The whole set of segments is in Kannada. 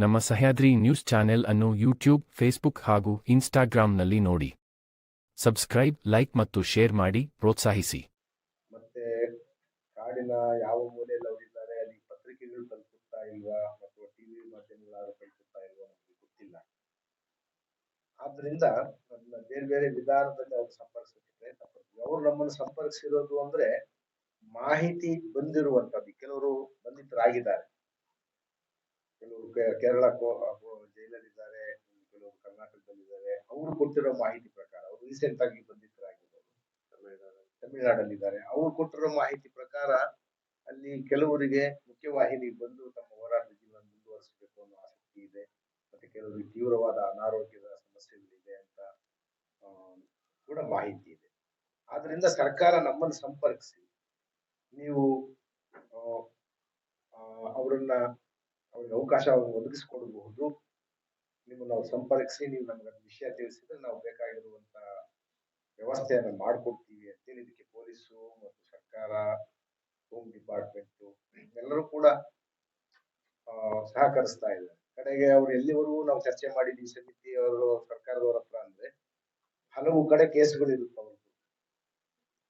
ನಮ್ಮ ಸಹ್ಯಾದ್ರಿ ನ್ಯೂಸ್ ಚಾನೆಲ್ ಅನ್ನು ಯೂಟ್ಯೂಬ್, ಫೇಸ್ಬುಕ್ ಹಾಗೂ ಇನ್ಸ್ಟಾಗ್ರಾಂನಲ್ಲಿ ನೋಡಿ. ಸಬ್ಸ್ಕ್ರೈಬ್, ಲೈಕ್ ಮತ್ತು ಶೇರ್ ಮಾಡಿ, ಪ್ರೋತ್ಸಾಹಿಸಿ. ಮತ್ತೆ ಕಾಡಿನ ಯಾವ ಮೂಲೆಯಲ್ಲಿ ಅವರಿದ್ದಾರೆ, ಅಲ್ಲಿ ಪತ್ರಿಕೆಗಳು ತಲುಪುತ್ತಾ ಇಲ್ವಾ ಅಥವಾ ಟಿವಿ ಮಾಧ್ಯಮಗಳಾದ್ರೂ ತಲುಪುತ್ತಾ ಇಲ್ವಾ ನಮಗೆ ಗೊತ್ತಿಲ್ಲ. ಆದ್ರಿಂದ ಅದನ್ನ ಬೇರೆ ಬೇರೆ ವಿಧಾನದಲ್ಲಿ ಅವ್ರು ಸಂಪರ್ಕಿಸಿದ್ರೆ ಅವ್ರು ನಮ್ಮನ್ನು ಸಂಪರ್ಕಿಸಿರೋದು ಅಂದ್ರೆ ಮಾಹಿತಿ ಬಂದಿರುವಂತದ್ದು ಕೆಲವರು ಬಂಧಿತರಾಗಿದ್ದಾರೆ. ಕೆಲವರು ಕೆ- ಕೇರಳ ಕೋ- ಕೋ- ಜೈಲಲ್ಲಿದ್ದಾರೆ, ಕೆಲವರು ಕರ್ನಾಟಕದಲ್ಲಿದ್ದಾರೆ. ಅವರು ಕೊಟ್ಟಿರೋ ಮಾಹಿತಿ ಪ್ರಕಾರ, ಅವರು ರೀಸೆಂಟ್ ಆಗಿ ಬಂಧಿತರಾಗಿದ್ದಾರೆ. ತಮಿಳುನಾಡಲ್ಲಿದ್ದಾರೆ. ಅವರು ಕೊಟ್ಟಿರೋ ಮಾಹಿತಿ ಪ್ರಕಾರ, ಅಲ್ಲಿ ಕೆಲವರಿಗೆ ಮುಖ್ಯವಾಹಿನಿ ಬಂದು ತಮ್ಮ ಹೋರಾಟ ಜೀವನ ಮುಂದುವರಿಸಬೇಕು ಅನ್ನೋ ಆಸಕ್ತಿ ಇದೆ. ಮತ್ತೆ ಕೆಲವರಿಗೆ ತೀವ್ರವಾದ ಅನಾರೋಗ್ಯದ ಸಮಸ್ಯೆಗಳಿದೆ ಅಂತ ಕೂಡ ಮಾಹಿತಿ ಇದೆ. ಆದ್ರಿಂದ ಸರ್ಕಾರ ನಮ್ಮನ್ನು ಸಂಪರ್ಕಿಸಿ. ನೀವು ಅವರನ್ನ ಅವ್ರಿಗೆ ಅವಕಾಶವನ್ನು ಒದಗಿಸಿಕೊಡಬಹುದು. ನಿಮ್ಮ ನಾವು ಸಂಪರ್ಕಿಸಿ ನೀವು ನಮ್ಗೆ ವಿಷಯ ತಿಳಿಸಿದ್ರೆ ನಾವು ಬೇಕಾಗಿರುವಂತ ವ್ಯವಸ್ಥೆಯನ್ನು ಮಾಡ್ಕೊಡ್ತೀವಿ ಅಂತೇಳಿ ಇದಕ್ಕೆ ಪೊಲೀಸು ಮತ್ತು ಸರ್ಕಾರ, ಹೋಮ್ ಡಿಪಾರ್ಟ್ಮೆಂಟ್ ಎಲ್ಲರೂ ಕೂಡ ಸಹಕರಿಸ್ತಾ ಇದ್ದಾರೆ. ಕಡೆಗೆ ಅವ್ರು ಎಲ್ಲಿವರೆಗೂ ನಾವು ಚರ್ಚೆ ಮಾಡಿದ್ವಿ ಸಮಿತಿ ಅವರು, ಸರ್ಕಾರದವರ ಹತ್ರ ಅಂದ್ರೆ, ಹಲವು ಕಡೆ ಕೇಸ್ಗಳು ಇರುತ್ತೆ ಅವ್ರದ್ದು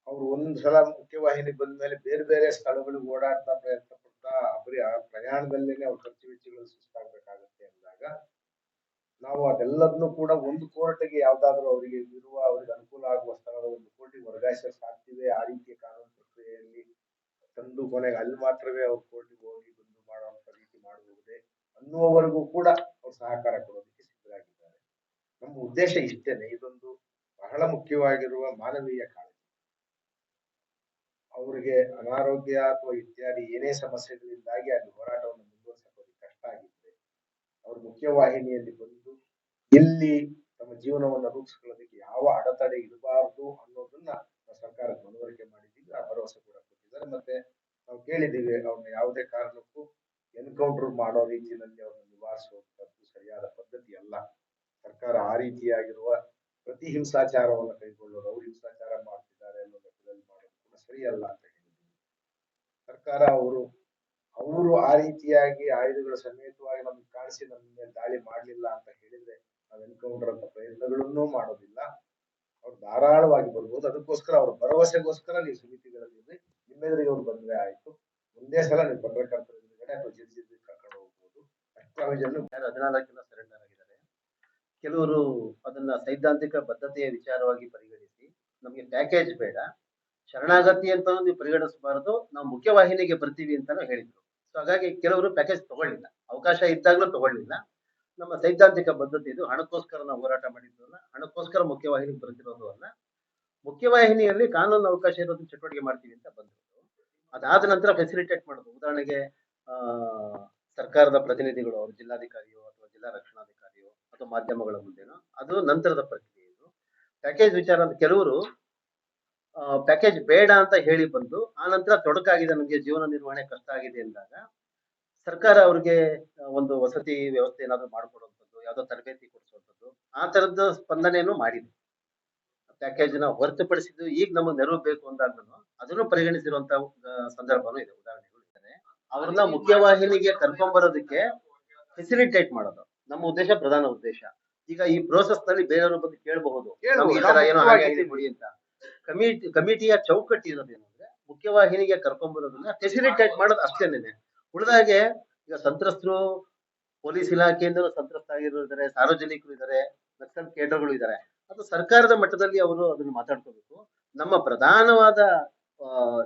ಅವ್ರು ಒಂದ್ಸಲ ಮುಖ್ಯವಾಹಿನಿ ಬಂದ ಮೇಲೆ ಬೇರೆ ಬೇರೆ ಸ್ಥಳಗಳಿಗೆ ಓಡಾಡ್ತಾ ಪ್ರಯತ್ನ ಬರೀ ಆ ಪ್ರಯಾಣದಲ್ಲೇನೆ ಅವ್ರ ಖರ್ಚು ವೆಚ್ಚಗಳು ಸುಸ್ತಾಗಬೇಕಾಗತ್ತೆ ಅಂದಾಗ ನಾವು ಅದೆಲ್ಲದನ್ನು ಕೂಡ ಒಂದು ಕೋರ್ಟ್ಗೆ ಯಾವ್ದಾದ್ರು ಅವರಿಗೆ ಇರುವ ಅವರಿಗೆ ಅನುಕೂಲ ಆಗುವ ಸ್ಥಳದ ಒಂದು ಕೋರ್ಟಿಗೆ ವರ್ಗಾಯಿಸಕ್ ಸಾಧ್ಯವೇ ಆ ರೀತಿಯ ಕಾನೂನು ಪ್ರಕ್ರಿಯೆಯಲ್ಲಿ ತಂದು ಕೊನೆಗೆ ಅಲ್ಲಿ ಮಾತ್ರವೇ ಅವ್ರ ಕೋರ್ಟಿಗೆ ಹೋಗಿ ಬಂದು ಮಾಡುವಂತ ರೀತಿ ಮಾಡಬಹುದೇ ಅನ್ನುವವರೆಗೂ ಕೂಡ ಅವ್ರು ಸಹಕಾರ ಕೊಡೋದಕ್ಕೆ ಸಿದ್ಧರಾಗಿದ್ದಾರೆ. ನಮ್ಮ ಉದ್ದೇಶ ಇಷ್ಟೇನೆ. ಇದೊಂದು ಬಹಳ ಮುಖ್ಯವಾಗಿರುವ ಮಾನವೀಯ ಕಾಳಜಿ ಅವರಿಗೆ ಅನಾರೋಗ್ಯ ಅಥವಾ ಇತ್ಯಾದಿ ಏನೇ ಸಮಸ್ಯೆಗಳಿಂದಾಗಿ ಅಲ್ಲಿ ಹೋರಾಟವನ್ನು ಮುಂದುವರಿಸೋದಕ್ಕೆ ಕಷ್ಟ ಆಗಿದ್ರೆ ಅವರು ಮುಖ್ಯವಾಹಿನಿಯಲ್ಲಿ ಬಂದು ಇಲ್ಲಿ ತಮ್ಮ ಜೀವನವನ್ನು ರೂಪಿಸ್ಕೊಳ್ಳೋದಕ್ಕೆ ಯಾವ ಅಡೆತಡೆ ಇರಬಾರದು ಅನ್ನೋದನ್ನ ಸರ್ಕಾರ ಮನವರಿಕೆ ಮಾಡಿದ್ದೀವಿ. ಆ ಭರವಸೆ ಕೂಡ ಕೊಟ್ಟಿದ್ದಾರೆ. ಮತ್ತೆ ನಾವು ಕೇಳಿದ್ದೀವಿ ಅವ್ರನ್ನ ಯಾವುದೇ ಕಾರಣಕ್ಕೂ ಎನ್ಕೌಂಟರ್ ಮಾಡೋ ರೀತಿಯಲ್ಲಿ ಅವ್ರನ್ನ ನಿವಾರಿಸುವಂತದ್ದು ಸರಿಯಾದ ಪದ್ಧತಿ ಅಲ್ಲ. ಸರ್ಕಾರ ಆ ರೀತಿಯಾಗಿರುವ ಪ್ರತಿ ಹಿಂಸಾಚಾರವನ್ನು ಕೈಗೊಳ್ಳೋದು ಅವ್ರ ಹಿಂಸಾಚಾರ ಮಾಡ್ತಿದ್ದಾರೆ ಅನ್ನೋ ಲೆಕ್ಕದಲ್ಲಿ ಮಾಡೋದು ಕೂಡ ಸರಿಯಲ್ಲ ಅಂತ ಹೇಳಿದ್ರು. ಸರ್ಕಾರ ಅವರು ಅವರು ಆ ರೀತಿಯಾಗಿ ಆಯುಧಗಳ ಸಮೇತವಾಗಿ ನಮ್ಗೆ ಕಾಣಿಸಿ ನಮ್ಮ ಮೇಲೆ ದಾಳಿ ಮಾಡಲಿಲ್ಲ ಅಂತ ಹೇಳಿದ್ರೆ ನಾವು ಎನ್ಕೌಂಟರ್ ಅಂತ ಪ್ರಯತ್ನಗಳನ್ನೂ ಮಾಡೋದಿಲ್ಲ. ಅವ್ರು ಧಾರಾಳವಾಗಿ ಬರ್ಬೋದು. ಅದಕ್ಕೋಸ್ಕರ ಅವ್ರ ಭರವಸೆಗೋಸ್ಕರ ನೀವು ಸಮಿತಿಗಳಲ್ಲಿ. ನಿಮ್ಮೆದುರಿಗೆ ಅವ್ರು ಬಂದ್ರೆ ಆಯ್ತು. ಒಂದೇ ಸಲ ನೀವು ಪತ್ರಕರ್ತರ ಎದುರುಗಡೆ ಅಥವಾ ಕರ್ಕೊಂಡು ಹೋಗ್ಬೋದು. ಅಷ್ಟಾಗಿ ಜನ ಹದಿನಾಲ್ಕು ಸರೆಂಡರ್ ಆಗಿದ್ದಾರೆ ಕೆಲವರು ಅದನ್ನ ಸೈದ್ಧಾಂತಿಕ ಬದ್ಧತೆಯ ವಿಚಾರವಾಗಿ ಪರಿಗಣಿಸಿ. ನಮಗೆ ಪ್ಯಾಕೇಜ್ ಬೇಡ. ಶರಣಾಗತಿ ಅಂತ ನೀವು ಪರಿಗಣಿಸಬಾರದು. ನಾವು ಮುಖ್ಯವಾಹಿನಿಗೆ ಬರ್ತೀವಿ ಅಂತಾನು ಹೇಳಿದ್ರು. ಸೊ ಹಾಗಾಗಿ ಕೆಲವರು ಪ್ಯಾಕೇಜ್ ತಗೊಳ್ಳಿಲ್ಲ. ಅವಕಾಶ ಇದ್ದಾಗಲೂ ತಗೊಳ್ಳಿಲ್ಲ. ನಮ್ಮ ಸೈದ್ಧಾಂತಿಕ ಬದ್ಧತೆ ಇದು. ಹಣಕ್ಕೋಸ್ಕರ ನಾವು ಹೋರಾಟ ಮಾಡಿದ್ದು ಅಲ್ಲ ಹಣಕ್ಕೋಸ್ಕರ ಮುಖ್ಯವಾಹಿನಿಗೆ ಬರ್ತಿರೋದು ಅಲ್ಲ. ಮುಖ್ಯವಾಹಿನಿಯಲ್ಲಿ ಕಾನೂನು ಅವಕಾಶ ಇರೋದು ಚಟುವಟಿಕೆ ಮಾಡ್ತೀವಿ ಅಂತ ಬಂದ್ರು. ಅದಾದ ನಂತರ ಫೆಸಿಲಿಟೇಟ್ ಮಾಡೋದು. ಉದಾಹರಣೆಗೆ ಸರ್ಕಾರದ ಪ್ರತಿನಿಧಿಗಳು, ಅವರು ಜಿಲ್ಲಾಧಿಕಾರಿಯೋ ಅಥವಾ ಜಿಲ್ಲಾ ರಕ್ಷಣಾಧಿಕಾರಿಯೋ ಅಥವಾ ಮಾಧ್ಯಮಗಳ ಮುಂದೆನೋ, ಅದು ನಂತರದ ಪ್ರಕ್ರಿಯೆ ಇದು. ಪ್ಯಾಕೇಜ್ ವಿಚಾರ ಅಂತ ಕೆಲವರು ಪ್ಯಾಕೇಜ್ ಬೇಡ ಅಂತ ಹೇಳಿ ಬಂದು, ಆ ನಂತರ ತೊಡಕಾಗಿದೆ ನನಗೆ ಜೀವನ ನಿರ್ವಹಣೆ ಕಷ್ಟ ಆಗಿದೆ ಅಂದಾಗ, ಸರ್ಕಾರ ಅವ್ರಿಗೆ ಒಂದು ವಸತಿ ವ್ಯವಸ್ಥೆ ಏನಾದ್ರು ಮಾಡ್ಕೊಡುವಂಥದ್ದು, ಯಾವುದೋ ತರಬೇತಿ ಕೊಡಿಸುವಂಥದ್ದು, ಆ ತರದ ಸ್ಪಂದನೆಯನ್ನು ಮಾಡಿದೆ. ಪ್ಯಾಕೇಜ್ನ ಹೊರತುಪಡಿಸಿದ್ದು ಈಗ ನಮಗೆ ನೆರವು ಬೇಕು ಅಂದಾಗೂ ಅದನ್ನು ಪರಿಗಣಿಸಿರುವಂತ ಸಂದರ್ಭನೂ ಇದೆ. ಉದಾಹರಣೆ ಇದ್ದಾರೆ ಅವ್ರನ್ನ ಮುಖ್ಯವಾಹಿನಿಗೆ ಕರ್ಕೊಂಡ್ ಬರೋದಕ್ಕೆ ಫೆಸಿಲಿಟೇಟ್ ಮಾಡೋದು, ನಮ್ಮ ಉದ್ದೇಶ, ಪ್ರಧಾನ ಉದ್ದೇಶ. ಈಗ ಈ ಪ್ರೋಸೆಸ್ನಲ್ಲಿ ಬೇರೆಯವರು ಬಂದು ಕೇಳಬಹುದು. ಕಮಿಟಿ, ಕಮಿಟಿಯ ಚೌಕಟ್ಟು ಇರೋದೇನಂದ್ರೆ ಮುಖ್ಯವಾಹಿನಿಗೆ ಕರ್ಕೊಂಡ್ ಬರೋದನ್ನ ಫೆಸಿಲಿಟೇಟ್ ಮಾಡೋದು ಅಷ್ಟೇನೆ ಉಳಿದಾಗೆ ಈಗ ಸಂತ್ರಸ್ತರು, ಪೊಲೀಸ್ ಇಲಾಖೆಯಿಂದ ಸಂತ್ರಸ್ತ ಆಗಿರೋರು ಇದ್ದಾರೆ ಸಾರ್ವಜನಿಕರು ಇದ್ದಾರೆ, ನಕ್ಸಲ್ ಕೇಡರ್ಗಳು ಇದ್ದಾರೆ. ಅದು ಸರ್ಕಾರದ ಮಟ್ಟದಲ್ಲಿ ಅವರು ಅದನ್ನ ಮಾತಾಡ್ಕೋಬೇಕು. ನಮ್ಮ ಪ್ರಧಾನವಾದ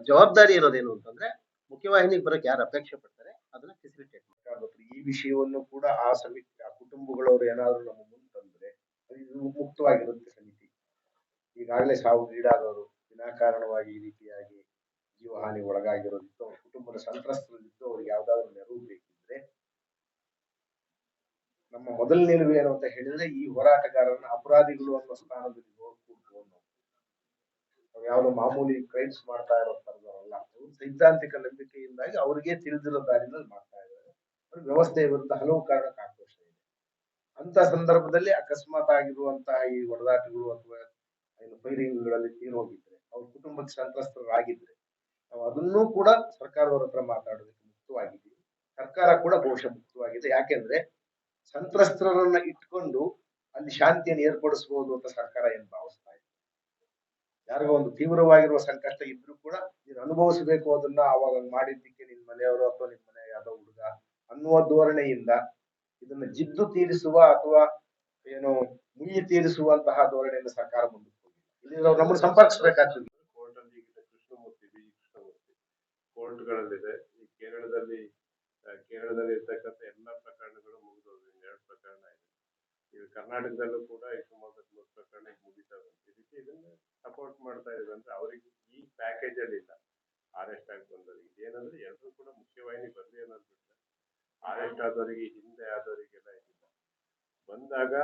ಜವಾಬ್ದಾರಿ ಇರೋದೇನು ಅಂತಂದ್ರೆ ಮುಖ್ಯವಾಹಿನಿಗೆ ಬರೋಕೆ ಯಾರು ಅಪೇಕ್ಷೆ ಪಡ್ತಾರೆ, ಅದನ್ನ ಫೆಸಿಲಿಟೇಟ್ ಮಾಡಬೇಕು ಈ ವಿಷಯವನ್ನು ಕೂಡ ಆ ಸಮಿತಿ, ಆ ಕುಟುಂಬಗಳವರು ಏನಾದ್ರು ನಮ್ಮ ಮುಂದೆ ತಂದ್ರೆ ಮುಕ್ತವಾಗಿರುತ್ತೆ ಈಗಾಗಲೇ ಸಾವಿಗೀಡಾದವರು ವಿನಾಕಾರಣವಾಗಿ ಈ ರೀತಿಯಾಗಿ ಜೀವಹಾನಿ ಒಳಗಾಗಿರೋದಿತ್ತು. ಅವ್ರ ಕುಟುಂಬದ ಸಂತ್ರಸ್ತರಿದ್ದು ಅವ್ರಿಗೆ ಯಾವ್ದಾದ್ರು ನೆರವು ಬೇಕಿದ್ರೆ ನಮ್ಮ ಮೊದಲ ನಿಲುವು ಏನು ಅಂತ ಹೇಳಿದ್ರೆ ಈ ಹೋರಾಟಗಾರರನ್ನ ಅಪರಾಧಿಗಳು ಅನ್ನೋ ಸ್ಥಾನದಲ್ಲಿ ನೋಡ್ಕೊಂಡು ಅವ್ರು ಯಾವ್ದೋ ಮಾಮೂಲಿ ಕ್ರೈಮ್ಸ್ ಮಾಡ್ತಾ ಇರೋ ತರದವರಲ್ಲ ಅವ್ರು ಸೈದ್ಧಾಂತಿಕ ನಂಬಿಕೆಯಿಂದಾಗಿ ಅವ್ರಿಗೆ ತಿಳಿದಿರೋ ದಾರಿನಲ್ಲಿ ಮಾಡ್ತಾ ಇದ್ದಾರೆ. ಅವ್ರ ವ್ಯವಸ್ಥೆಯ ವಿರುದ್ಧ ಹಲವು ಕಾರಣಕ್ಕೆ ಆಕ್ರೋಶ ಇದೆ. ಅಂತ ಸಂದರ್ಭದಲ್ಲಿ ಅಕಸ್ಮಾತ್ ಆಗಿರುವಂತಹ ಈ ಹೊಡೆದಾಟಗಳು ಅಥವಾ ಫೈರಿಂಗ್ಗಳಲ್ಲಿ ತೀರೋಗಿದ್ರೆ, ಅವ್ರ ಕುಟುಂಬಕ್ಕೆ ಸಂತ್ರಸ್ತರಾಗಿದ್ರೆ ನಾವು ಅದನ್ನೂ ಕೂಡ ಸರ್ಕಾರದವ್ರ ಹತ್ರ ಮಾತಾಡೋದಕ್ಕೆ ಮುಕ್ತವಾಗಿದ್ದೀವಿ ಸರ್ಕಾರ ಕೂಡ ಬಹುಶಃ ಮುಕ್ತವಾಗಿದೆ. ಯಾಕೆಂದ್ರೆ ಸಂತ್ರಸ್ತರನ್ನ ಇಟ್ಕೊಂಡು ಅಲ್ಲಿ ಶಾಂತಿಯನ್ನು ಏರ್ಪಡಿಸಬಹುದು ಅಂತ ಸರ್ಕಾರ ಏನ್ ಭಾವಿಸ್ತಾ ಇದೆ. ಯಾರಿಗೋ ಒಂದು ತೀವ್ರವಾಗಿರುವ ಸಂಕಷ್ಟ ಇದ್ರು ಕೂಡ ನೀನು ಅನುಭವಿಸಬೇಕು ಅದನ್ನ ಅವಾಗ ಮಾಡಿದ್ದಕ್ಕೆ ನಿನ್ ಮನೆಯವರು ಅಥವಾ ನಿನ್ ಮನೆ ಯಾವ್ದೋ ಹುಡುಗ ಅನ್ನುವ ಧೋರಣೆಯಿಂದ ಇದನ್ನ ಜಿದ್ದು ತೀರಿಸುವ ಅಥವಾ ಏನು ಮುಯ್ಯಿ ತೀರಿಸುವಂತಹ ಧೋರಣೆಯನ್ನು ಸರ್ಕಾರ ನಾವು ನಮ್ಮನ್ನು ಸಂಪರ್ಕಿಸಬೇಕಾಗ್ತದೆ. ಕೋರ್ಟ್ ಅಲ್ಲಿ ಈಗ ಕೃಷ್ಣಮೂರ್ತಿ ಬಿ ಕೃಷ್ಣಮೂರ್ತಿ ಕೋರ್ಟ್ಗಳಲ್ಲಿದೆ. ಈ ಕೇರಳದಲ್ಲಿ ಕೇರಳದಲ್ಲಿ ಇರ್ತಕ್ಕಂಥ ಎಲ್ಲ ಪ್ರಕರಣಗಳು ಮುಗಿದೋದು ಎರಡು ಪ್ರಕರಣ ಇದೆ. ಈಗ ಕರ್ನಾಟಕದಲ್ಲೂ ಕೂಡ ಈ ಸುಮಾರು ಮೂರು ಪ್ರಕರಣ ಮುಗಿತಾ ಬಂತು ಇದಕ್ಕೆ ಇದನ್ನ ಸಪೋರ್ಟ್ ಮಾಡ್ತಾ ಇದ್ದಾರೆ. ಅಂದ್ರೆ ಅವರಿಗೆ ಈ ಪ್ಯಾಕೇಜ್ ಅಲ್ಲಿ ಇಲ್ಲ. ಅರೆಸ್ಟ್ ಆಗಿ ಬಂದವರಿಗೆ ಇದೇನಂದ್ರೆ ಎಲ್ಲರೂ ಕೂಡ ಮುಖ್ಯವಾಹಿನಿ ಬರ್ಲಿ ಅನ್ನೋದು ಅರೆಸ್ಟ್ ಆದವರಿಗೆ, ಹಿಂದೆ ಆದವರಿಗೆಲ್ಲ ಇದಿಲ್ಲ ಬಂದಾಗ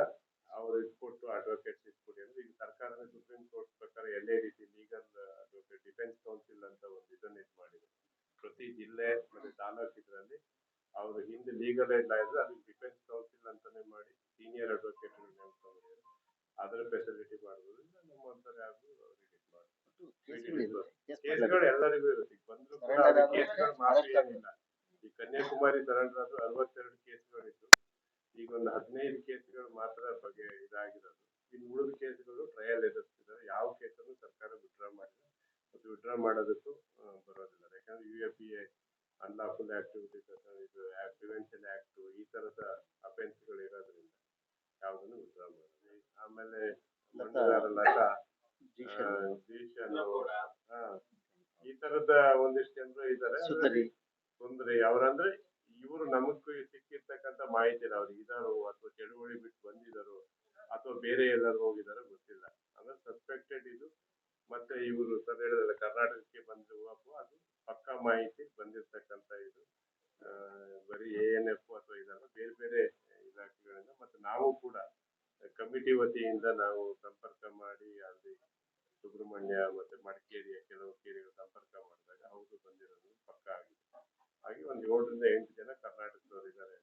ಅವರು ಕೊಟ್ಟು ಅಡ್ವೊಕೇಟ್ಸ್ ಕೊಡಿ ಅಂದ್ರೆ ಈಗ ಸರ್ಕಾರದ ಸುಪ್ರೀಂ ಕೋರ್ಟ್ ಪ್ರಕಾರ ಎಲ್ಲೇ ರೀತಿ ಲೀಗಲ್ ಅಡ್ವೊಕೇಟ್ ಡಿಫೆನ್ಸ್ ಕೌನ್ಸಿಲ್ ಅಂತ ಒಂದು ಇದನ್ನ ಇದು ಮಾಡಿದೆ ಪ್ರತಿ ಜಿಲ್ಲೆ ಮತ್ತೆ ತಾಲೂಕು ಇದರಲ್ಲಿ ಅವ್ರ ಹಿಂದೆ ಲೀಗಲ್ ಇಲ್ಲ ಇದ್ರೆ ಅದಕ್ಕೆ ಡಿಫೆನ್ಸ್ ಕೌನ್ಸಿಲ್ ಅಂತಾನೆ ಮಾಡಿ ಸೀನಿಯರ್ ಅಡ್ವೊಕೇಟ್ ನೇಮಕೊಂಡಿದ್ದಾರೆ ಅದರ ಫೆಸಿಲಿಟಿ ಮಾಡೋದ್ರಿಂದ ನಮ್ಮಂತರ ಯಾರು ಕೇಸ್ಗಳು ಎಲ್ಲರಿಗೂ ಇರುತ್ತೆ. ಈಗ ಬಂದ್ರು ಕೂಡ ಕೇಸ್ಗಳು ಮಾತ್ರ ಏನಿಲ್ಲ. ಈ ಕನ್ಯಾಕುಮಾರಿ ಸರೆಂಡರ್ ಆದ್ರೂ ಅರವತ್ತೆರಡು ಕೇಸ್ಗಳಿತ್ತು ಈಗ ಒಂದು ಹದಿನೈದು ಕೇಸ್ಗಳು ಮಾತ್ರ ಬಗ್ಗೆ ಇದಾಗಿರೋದು. ಇನ್ನು ಉಳಿದ ಕೇಸ್ಗಳು ಟ್ರಯಲ್ ಎದುರಿಸ್ತಿದ್ದಾರೆ. ಯಾವ ಕೇಸನ್ನು ಸರ್ಕಾರ ವಿಡ್ರಾ ಮಾಡಿಲ್ಲ. ಮತ್ತು ವಿಡ್ರಾ ಮಾಡೋದಕ್ಕೂ ಬರೋದಿಲ್ಲ. ಯಾಕಂದ್ರೆ U A P A unlawful activities ಇದು ಪ್ರಿವೆನ್ಷನ್ ಆಕ್ಟ್ ಈ ತರದ ಅಫೆನ್ಸ್ಗಳು ಇರೋದ್ರಿಂದ ಯಾವುದನ್ನು ವಿಡ್ರಾ ಮಾಡೋದು ಆಮೇಲೆ ಲತಾ ಜೀಶನ್ ಈ ತರದ ಒಂದಿಷ್ಟು ಜನರು ಇದ್ದಾರೆ. ತೊಂದರೆ ತೊಂದ್ರೆ ಅವ್ರಂದ್ರೆ ಇವರು ನಮಗ್ ಸಿಕ್ಕಿರ್ತಕ್ಕಂಥ ಮಾಹಿತಿ ಅವ್ರಿಗೆ ಇದಾರೋ ಅಥವಾ ಚಳುವಳಿ ಬಿಟ್ಟು ಬಂದಿದಾರೋ ಅಥವಾ ಬೇರೆ ಎಲ್ಲರೂ ಹೋಗಿದಾರೋ ಗೊತ್ತಿಲ್ಲ. ಅಂದ್ರೆ ಸಸ್ಪೆಕ್ಟೆಡ್ ಇದು. ಮತ್ತೆ ಇವರು ಸರ್ ಹೇಳಿದ್ರೆ ಕರ್ನಾಟಕಕ್ಕೆ ಬಂದಿರುವ ಅದು ಪಕ್ಕಾ ಮಾಹಿತಿ ಬಂದಿರ್ತಕ್ಕಂಥ ಇದು. ಬರೀ ಎ ಎನ್ ಎಫ್ ಅಥವಾ ಇದಲ್ಲ ಬೇರೆ ಬೇರೆ ಇಲಾಖೆಗಳಿಂದ. ಮತ್ತೆ ನಾವು ಕೂಡ ಕಮಿಟಿ ವತಿಯಿಂದ ನಾವು ಸಂಪರ್ಕ ಮಾಡಿ ಅಲ್ಲಿ ಸುಬ್ರಹ್ಮಣ್ಯ ಮತ್ತೆ ಮಡಿಕೇರಿಯ ಕೆಲವು ಕೇರಿಗಳು ಸಂಪರ್ಕ ಮಾಡಿದಾಗ ಹೌದು ಬಂದಿರೋದು ಪಕ್ಕ ಆಗಿದೆ. ಹಾಗೆ ಒಂದು ಏಳರಿಂದ ಎಂಟು ಜನ ಕರ್ನಾಟಕದವರು ಇದ್ದಾರೆ.